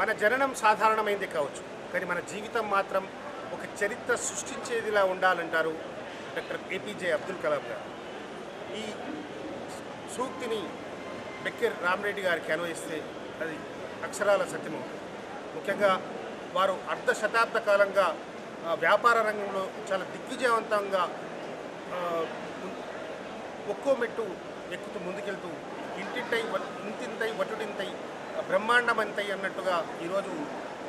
మన జననం సాధారణమైంది కావచ్చు. కానీ మన జీవితం మాత్రం ఒక చరిత్ర సృష్టించేదిలా ఉండాలంటారు డాక్టర్ ఏపీజే అబ్దుల్ కలాం గారు. ఈ సూక్తిని బెక్కెర్ రామరెడ్డి గారికి అన్వయిస్తే అది అక్షరాల సత్యమవుతుంది ముఖ్యంగా వారు అర్ధ శతాబ్ద కాలంగా వ్యాపార రంగంలో చాలా దిగ్విజయవంతంగా ఒక్కో మెట్టు ఎక్కుతూ ముందుకెళ్తూ ఇంటింటై ఇంతింతై వటుడింతై బ్రహ్మాండమంతై అన్నట్టుగా ఈరోజు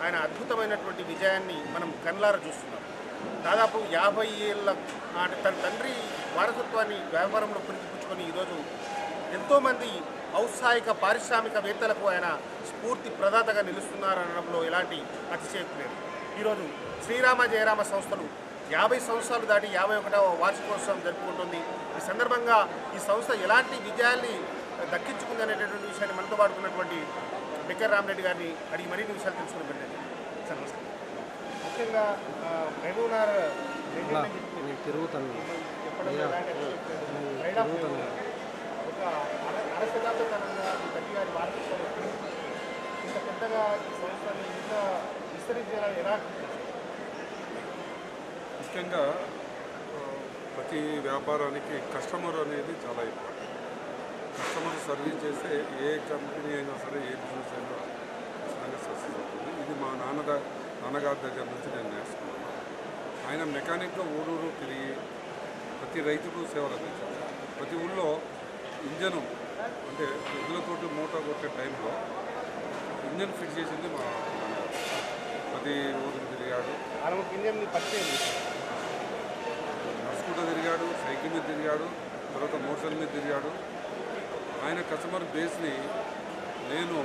ఆయన అద్భుతమైనటువంటి విజయాన్ని మనం కన్లార చూస్తున్నాం. దాదాపు యాభై ఏళ్ళ తన తండ్రి వారసత్వాన్ని వ్యాపారంలో పురికిపుచ్చుకొని ఈరోజు ఎంతోమంది ఔత్సాహిక పారిశ్రామికవేత్తలకు ఆయన స్ఫూర్తి ప్రదాతగా నిలుస్తున్నారనడంలో ఎలాంటి అతిశయక్తి లేదు. ఈరోజు శ్రీరామ జయరామ సంస్థలు యాభై సంవత్సరాలు దాటి యాభై ఒకటవ వార్షికోత్సవం జరుపుకుంటుంది. ఈ సందర్భంగా ఈ సంస్థ ఎలాంటి విజయాల్ని దక్కించుకుంది అనేటటువంటి విషయాన్ని మనతో పాడుకున్నటువంటి బెక్కర్ రామరెడ్డి గారిని అడిగి మరిన్ని విషయాలు తెలుసుకుని పెట్టండి సార్ నమస్కారం. ముఖ్యంగా నేను తిరుగుతాను. ఒక అర అర శతాబ్ద కాలంగా ఈ తల్లి గారి వారసత్వం ఇంత పెద్దగా ఈ సంస్థని ఇంత విస్తరించేలా ఎలా ముఖ్యంగా ప్రతి వ్యాపారానికి కస్టమర్ అనేది చాలా ఇంపార్టెంట్ కస్టమర్ సర్వీస్ చేస్తే ఏ కంపెనీ అయినా సరే ఏ బిజినెస్ అయినా ఖచ్చితంగా సక్సెస్ అవుతుంది. ఇది మా నాన్నద నాన్నగారి దగ్గర నుంచి నేను నేర్చుకున్నాను. ఆయన మెకానిక్గా ఊరూరు తిరిగి ప్రతి రైతుకు సేవలు అందించారు ప్రతి ఊళ్ళో ఇంజను అంటే ఎద్దులతోటి మోటార్ కొట్టే టైంలో ఇంజన్ ఫిట్ చేసింది మా ప్రతి ఊరికి తిరిగాడు. నడుచుకుంటూ తిరిగాడు సైకిల్ మీద తిరిగాడు తర్వాత మోటార్ మీద తిరిగాడు. ఆయన కస్టమర్ బేస్ని నేను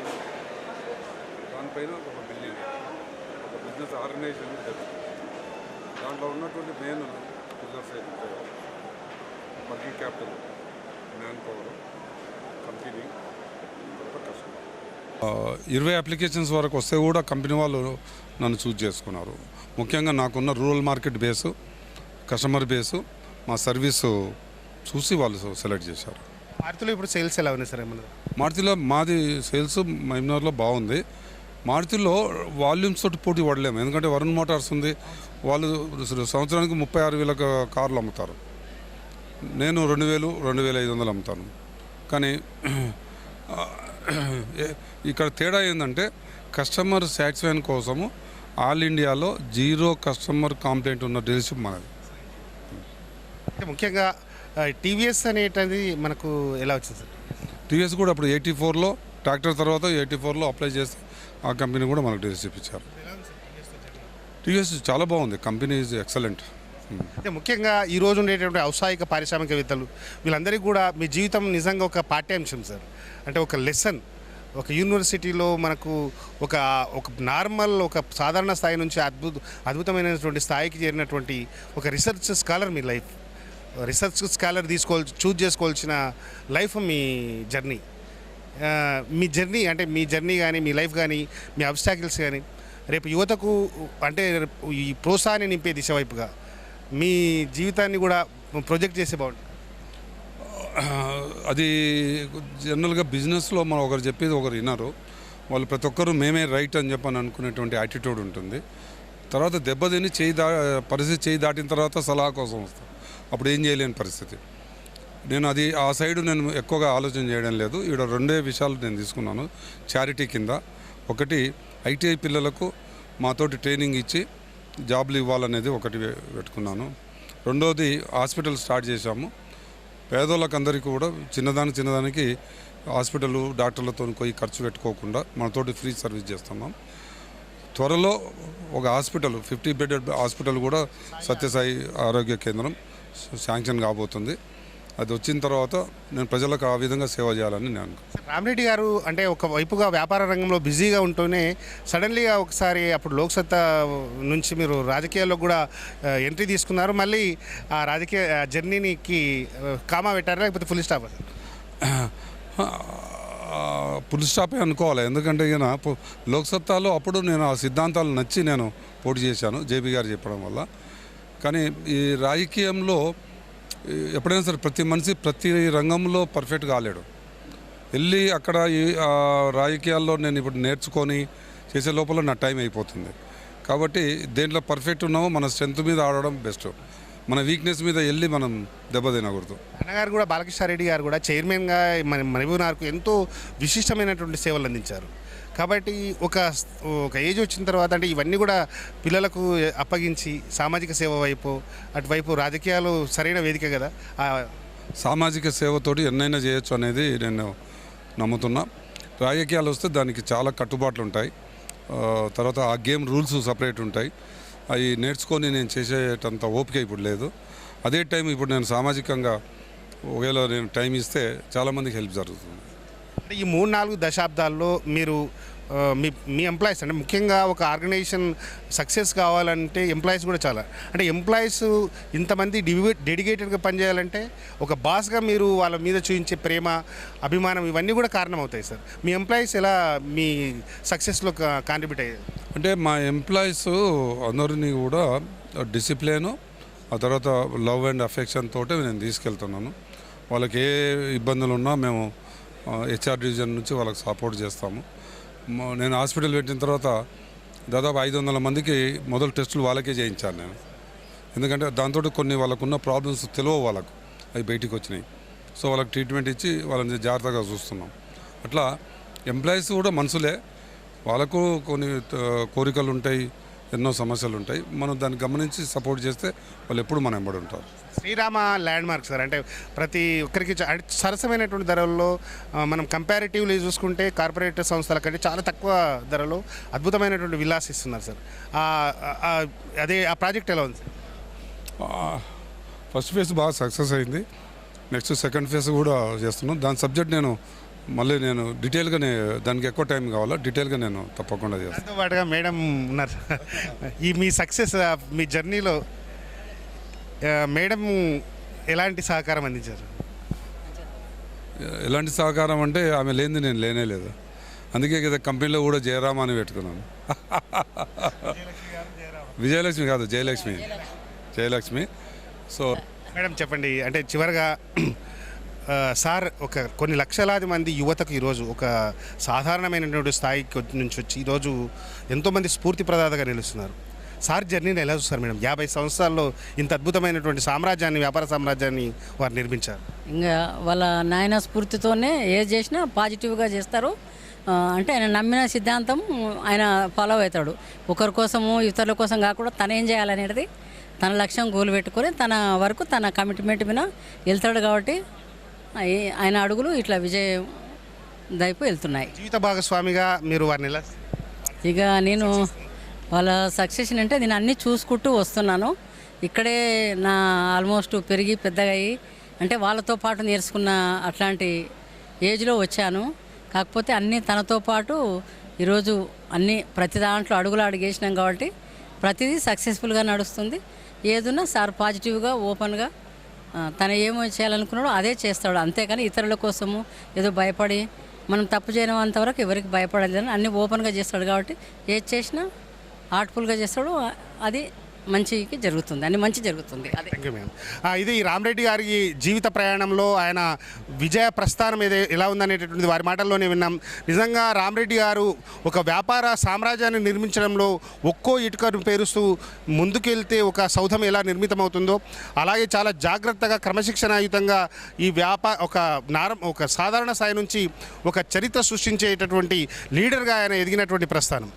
దానిపైన ఒక బిల్డింగ్ ఒక బిజినెస్ ఆర్గనైజేషన్ దాంట్లో ఉన్నటువంటి మెయిన్ బిజినెస్ అయితే working capital man power company customer ఇరవై అప్లికేషన్స్ వరకు వస్తే కూడా కంపెనీ వాళ్ళు నన్ను చూజ్ చేసుకున్నారు. ముఖ్యంగా నాకున్న rural market base customer base మా సర్వీసు చూసి వాళ్ళు సెలెక్ట్ చేశారు. మారుతిలో ఇప్పుడు సేల్స్ ఎలా ఉన్నాయి సార్ ఏమన్నా? మారుతిలో మాది సేల్స్ మైమ్నార్లో బాగుంది. మారుతిలో వాల్యూమ్స్ తోటి పోటీ పడలేము. ఎందుకంటే వరుణ్ మోటార్స్ ఉంది. వాళ్ళు సంవత్సరానికి ముప్పై ఆరు వేల కార్లు అమ్ముతారు. నేను రెండు వేలు రెండు వేల ఐదు వందలు అమ్ముతాను. కానీ ఇక్కడ తేడా ఏంటంటే కస్టమర్ సాటిస్ఫాక్షన్ కోసము ఆల్ ఇండియాలో జీరో కస్టమర్ కంప్లైంట్ ఉన్న డీలర్షిప్ మనది ముఖ్యంగా టీవీఎస్ అనేటది మనకు ఎలా వచ్చింది? సార్ టీవీఎస్ కూడా అప్పుడు ఎయిటీ ఫోర్లో ట్రాక్టర్ తర్వాత ఎయిటీ ఫోర్లో అప్లై చేసి ఆ కంపెనీ కూడా మనకు డీలర్షిప్ ఇచ్చారు టీవీఎస్ చాలా బాగుంది. Company is excellent. అంటే ముఖ్యంగా ఈ రోజు ఉండేటువంటి ఔత్సాహిక పారిశ్రామికవేత్తలు వీళ్ళందరికీ కూడా మీ జీవితం నిజంగా ఒక పాఠ్యాంశం సార్. అంటే ఒక లెసన్. ఒక యూనివర్సిటీలో మనకు ఒక ఒక నార్మల్ ఒక సాధారణ స్థాయి నుంచి అద్భుత అద్భుతమైనటువంటి స్థాయికి చేరినటువంటి ఒక రీసెర్చ్ స్కాలర్ మీ లైఫ్. రీసెర్చ్ స్కాలర్ తీసుకోవాల్సి చూజ్ చేసుకోవాల్సిన లైఫ్ మీ జర్నీ. మీ జర్నీ అంటే మీ జర్నీ కానీ మీ లైఫ్ కానీ మీ అబ్స్టాకిల్స్ కానీ రేపు యువతకు అంటే ఈ ప్రోత్సాహాన్ని నింపే దిశ వైపుగా మీ జీవితాన్ని కూడా ప్రొజెక్ట్ చేసే బాగుంటుంది అది జనరల్గా బిజినెస్లో మనం ఒకరు చెప్పేది ఒకరు వినరు. వాళ్ళు ప్రతి ఒక్కరు మేమే రైట్ అని చెప్పని అనుకునేటువంటి యాటిట్యూడ్ ఉంటుంది. తర్వాత దెబ్బతిని చేయి దా పరిస్థితి చేయి దాటిన తర్వాత సలహా కోసం వస్తాం. అప్పుడు ఏం చేయలేని పరిస్థితి. నేను అది ఆ సైడ్ నేను ఎక్కువగా ఆలోచన చేయడం లేదు. ఇక్కడ రెండే విషయాలు నేను తీసుకున్నాను చారిటీ కింద. ఒకటి ఐటీఐ పిల్లలకు మాతోటి ట్రైనింగ్ ఇచ్చి జాబ్లు ఇవ్వాలనేది ఒకటి పెట్టుకున్నాను. రెండోది హాస్పిటల్ స్టార్ట్ చేశాము. పేదోళ్ళకందరికీ కూడా చిన్నదాని చిన్నదానికి హాస్పిటల్ డాక్టర్లతో పోయి ఖర్చు పెట్టుకోకుండా మనతోటి ఫ్రీ సర్వీస్ చేస్తున్నాం. త్వరలో ఒక హాస్పిటల్ ఫిఫ్టీ బెడెడ్ హాస్పిటల్ కూడా సత్యసాయి ఆరోగ్య కేంద్రం శాంక్షన్ కాబోతుంది. అది వచ్చిన తర్వాత నేను ప్రజలకు ఆ విధంగా సేవ చేయాలని నేను అనుకుంటున్నాను. రామిరెడ్డి గారు అంటే ఒక వైపుగా వ్యాపార రంగంలో బిజీగా ఉంటూనే సడన్లీగా ఒకసారి అప్పుడు లోక్సత్తా నుంచి మీరు రాజకీయాల్లో కూడా ఎంట్రీ తీసుకున్నారు. మళ్ళీ ఆ రాజకీయ జర్నీకి కామా పెట్టారా లేకపోతే ఫుల్ స్టాప్ పుల్ స్టాపే అనుకోవాలి. ఎందుకంటే ఈయన లోక్సత్తాలో అప్పుడు నేను ఆ సిద్ధాంతాలు నచ్చి నేను పోటీ చేశాను జేబీ గారు చెప్పడం వల్ల. కానీ ఈ రాజకీయంలో ఎప్పుడైనా సరే ప్రతి మనిషి ప్రతి రంగంలో పర్ఫెక్ట్ కాలేడు వెళ్ళి అక్కడ ఈ రాజకీయాల్లో నేను ఇప్పుడు నేర్చుకొని చేసే లోపల నా టైం అయిపోతుంది. కాబట్టి దేంట్లో పర్ఫెక్ట్ ఉన్నామో మన స్ట్రెంత్ మీద ఆడడం బెస్ట్ మన వీక్నెస్ మీద వెళ్ళి మనం దెబ్బ తినకూడదు. అన్నగారు కూడా బాలకృష్ణారెడ్డి గారు కూడా చైర్మన్గా మన మణిపూర్ ఎంతో విశిష్టమైనటువంటి సేవలు అందించారు. కాబట్టి ఒక ఒక ఏజ్ వచ్చిన తర్వాత అంటే ఇవన్నీ కూడా పిల్లలకు అప్పగించి సామాజిక సేవ వైపు అటువైపు రాజకీయాలు సరైన వేదిక కదా. ఆ సామాజిక సేవతోటి ఎన్నైనా చేయొచ్చు అనేది నేను నమ్ముతున్నా. రాజకీయాలు వస్తే దానికి చాలా కట్టుబాట్లు ఉంటాయి. తర్వాత ఆ గేమ్ రూల్స్ సపరేట్ ఉంటాయి. అవి నేర్చుకొని నేను చేసేటంత ఓపిక ఇప్పుడు లేదు. అదే టైం ఇప్పుడు నేను సామాజికంగా ఒకవేళ నేను టైం ఇస్తే చాలామందికి హెల్ప్ జరుగుతుంది. ఈ మూడు నాలుగు దశాబ్దాల్లో మీరు మీ మీ ఎంప్లాయీస్ అంటే ముఖ్యంగా ఒక ఆర్గనైజేషన్ సక్సెస్ కావాలంటే ఎంప్లాయీస్ కూడా చాలా. అంటే ఎంప్లాయీస్ ఇంతమంది డెడికేటెడ్గా పనిచేయాలంటే ఒక బాస్గా మీరు వాళ్ళ మీద చూపించే ప్రేమ అభిమానం ఇవన్నీ కూడా కారణం అవుతాయి సార్. మీ ఎంప్లాయీస్ ఎలా మీ సక్సెస్లో కాంట్రిబ్యూట్ అయ్యారు? అంటే మా ఎంప్లాయీస్ అందరినీ కూడా డిసిప్లిన్ ఆ తర్వాత లవ్ అండ్ అఫెక్షన్ తోటే నేను తీసుకెళ్తున్నాను. వాళ్ళకి ఏ ఇబ్బందులు ఉన్నా మేము హెచ్ఆర్ డివిజన్ నుంచి వాళ్ళకి సపోర్ట్ చేస్తాము. నేను హాస్పిటల్ పెట్టిన తర్వాత దాదాపు ఐదు వందల మందికి మొదలు టెస్టులు వాళ్ళకే చేయించాను నేను. ఎందుకంటే దాంతో కొన్ని వాళ్ళకున్న ప్రాబ్లమ్స్ తెలియవు వాళ్ళకు. అవి బయటికి వచ్చినాయి. సో వాళ్ళకి ట్రీట్మెంట్ ఇచ్చి వాళ్ళని జాగ్రత్తగా చూస్తున్నాం. అట్లా ఎంప్లాయీస్ కూడా మనుషులే వాళ్ళకు కొన్ని కోరికలు ఉంటాయి. ఎన్నో సమస్యలు ఉంటాయి మనం దాన్ని గమనించి సపోర్ట్ చేస్తే వాళ్ళు ఎప్పుడు మన ఎంబడి ఉంటారు. శ్రీరామ ల్యాండ్ మార్క్ సార్ అంటే ప్రతి ఒక్కరికి సరసమైనటువంటి ధరల్లో మనం కంపారిటివ్లీ చూసుకుంటే కార్పొరేట్ సంస్థల కంటే చాలా తక్కువ ధరలో అద్భుతమైనటువంటి విలాస్ ఇస్తున్నారు సార్. అదే ఆ ప్రాజెక్ట్ ఎలా ఉంది ఫస్ట్ ఫేజ్ బాగా సక్సెస్ అయింది. నెక్స్ట్ సెకండ్ ఫేజ్ కూడా చేస్తున్నాం. దాని సబ్జెక్ట్ నేను మళ్ళీ నేను డీటెయిల్గా దానికి ఎక్కువ టైం కావాలా? డీటెయిల్గా నేను తప్పకుండా చేస్తాను పాటుగా మేడం ఉన్నారు. ఈ మీ సక్సెస్ మీ జర్నీలో మేడం ఎలాంటి సహకారం అందించారు? ఎలాంటి సహకారం అంటే ఆమె లేనిది నేను లేనే లేదు. అందుకే కదా కంపెనీలో కూడా జయరామ అని పెట్టుకున్నాను. విజయలక్ష్మి కాదు జయలక్ష్మి. జయలక్ష్మి. సో మేడం చెప్పండి అంటే చివరిగా సార్ ఒక కొన్ని లక్షలాది మంది యువతకు ఈరోజు ఒక సాధారణమైనటువంటి స్థాయికి నుంచి వచ్చి ఈరోజు ఎంతోమంది స్ఫూర్తి ప్రదాతగా నిలుస్తున్నారు. సార్ జర్నీని ఎలా చూస్తారు మేడం? యాభై సంవత్సరాల్లో ఇంత అద్భుతమైనటువంటి సామ్రాజ్యాన్ని వ్యాపార సామ్రాజ్యాన్ని వారు నిర్మించారు. ఇంకా వాళ్ళ నాయన స్ఫూర్తితోనే ఏది చేసినా పాజిటివ్గా చేస్తారు. అంటే ఆయన నమ్మిన సిద్ధాంతం ఆయన ఫాలో అవుతాడు. ఒకరి కోసము ఇతరుల కోసం కాకుండా తను ఏం చేయాలనేది తన లక్ష్యం గోలు పెట్టుకొని తన వరకు తన కమిట్మెంట్ మీద వెళ్తాడు కాబట్టి ఆయన అడుగులు ఇట్లా విజయం వైపు వెళ్తున్నాయి. జీవిత భాగస్వామిగా మీరు వారిని ఎలా ఇక నేను వాళ్ళ సక్సెస్ అంటే నేను అన్నీ చూసుకుంటూ వస్తున్నాను. ఇక్కడే నా ఆల్మోస్ట్ పెరిగి పెద్దగా అయ్యి అంటే వాళ్ళతో పాటు నేర్చుకున్న అట్లాంటి ఏజ్లో వచ్చాను. కాకపోతే అన్నీ తనతో పాటు ఈరోజు అన్నీ ప్రతి దాంట్లో అడుగులు అడిగేసినాం కాబట్టి ప్రతిదీ సక్సెస్ఫుల్గా నడుస్తుంది. ఏదున్నా సార్ పాజిటివ్గా ఓపెన్గా తను ఏమో చేయాలనుకున్నాడో అదే చేస్తాడు. అంతేకాని ఇతరుల కోసము ఏదో భయపడి మనం తప్పు చేయనంత వరకు ఎవరికి భయపడలేదని అన్ని ఓపెన్గా చేస్తాడు కాబట్టి ఏది చేసినా ఆర్ట్ఫుల్గా చేస్తాడు. అది మంచికి జరుగుతుంది అన్ని మంచి జరుగుతుంది అదే. థ్యాంక్ యూ మేడం ఇది రామరెడ్డి గారి జీవిత ప్రయాణంలో ఆయన విజయ ప్రస్థానం ఏదే ఎలా ఉందనేటటువంటిది వారి మాటల్లోనే విన్నాం. నిజంగా రామరెడ్డి గారు ఒక వ్యాపార సామ్రాజ్యాన్ని నిర్మించడంలో ఒక్కో ఇటుకను పేరుస్తూ ముందుకెళ్తే ఒక సౌధం ఎలా నిర్మితమవుతుందో అలాగే చాలా జాగ్రత్తగా క్రమశిక్షణాయుతంగా ఈ వ్యాపార ఒక నారం ఒక సాధారణ స్థాయి నుంచి ఒక చరిత్ర సృష్టించేటటువంటి లీడర్గా ఆయన ఎదిగినటువంటి ప్రస్థానం.